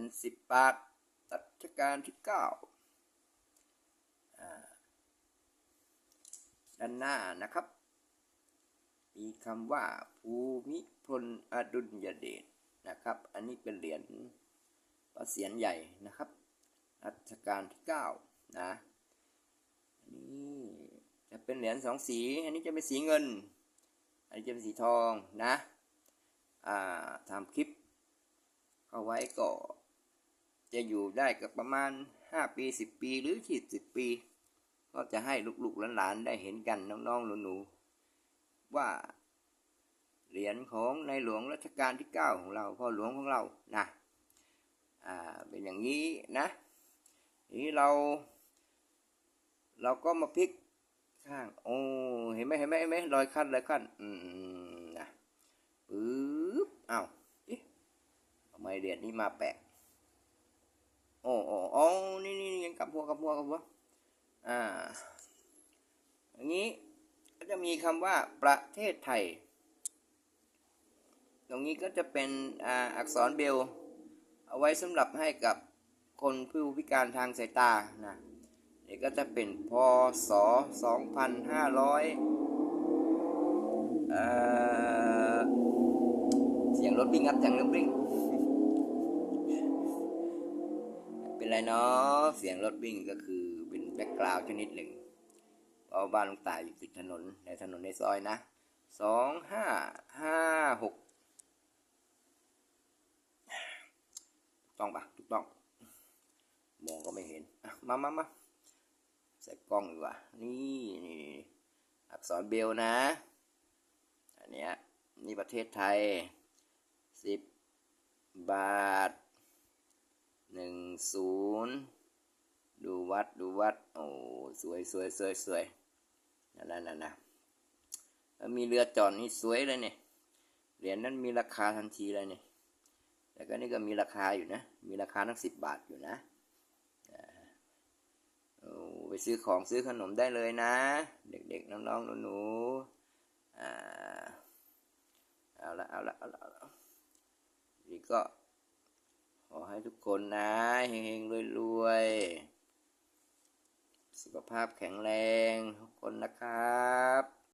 ญสิบบาทรัชกาลที่เก้าด้านหน้านะครับ มีคำว่าภูมิพลอดุลยเดชนะครับ อันนี้เป็นเหรียญพระเศียรใหญ่นะครับ รัชกาลที่เก้านะอันนี้จะเป็นเหรียญสองสี อันนี้จะเป็นสีเงิน อันนี้จะเป็นสีทองนะ อ่าทำคลิป เข้าไว้ก็ จะอยู่ได้กับประมาณ 5 ปี 10 ปีหรือ 20 ปี ก็จะให้ลูกๆหลานๆได้เห็นกันน้องๆหนูๆว่าเหรียญของในหลวงรัชกาลที่ 9 ของเราพ่อหลวงของเรานะอ่าเป็นอย่างนี้นะนี้เรา เราก็มาพลิกข้างโอ้เห็นไหมเห็นไหมเห็นไหมรอยขั้นรอยขั้นอืมนะปึ๊บอ้าวเอ๊ะทำไมเหรียญนี้มาแปลก โอ้โอ้โอ้นี่นี่ยังกลับหัวกลับหัวกลับหัวอ่าอย่างนี้ก็จะมีคำว่าประเทศไทย ตรงนี้ก็จะเป็นอ่าอักษรเบล เอาไว้สำหรับให้กับคนผู้พิการทางสายตานะนี่ก็จะเป็นพศ2500เอ่อเสียงรถวิ่งครับเสียงรถวิ่ง เป็นไรเนาะเสียงรถวิ่งก็คือเป็นแบ็กกราวด์ชนิดหนึ่งเพราะบ้านลุงตายอยู่ติดถนนในถนนในซอยนะสองห้าห้าหกต้องปะถูกต้องมองก็ไม่เห็นมามามาใส่กล้องดีกว่า นี่นี่อักษรเบลนะ อันเนี้ยนี่ประเทศไทยสิบบาท ศูนย์ดูวัดดูวัด โอ้สวยสวยสวยสวยนั่นนั่นน่ะแล้วมีเรือจอดนี่สวยเลยเนี่ยเหรียญนั้นมีราคาทันทีเลยเนี่ยแล้วก็นี่ก็มีราคาอยู่นะ มีราคาทั้งสิบบาทอยู่นะอ่าโอ้ไปซื้อของซื้อขนมได้เลยนะ เด็กๆน้องๆหนูๆอ่าเอาละเอาละเอาละเอาละนี่ก็ อให้ทุกคนนะเฮงๆรวยๆ สุขภาพแข็งแรงทุกคนนะครับ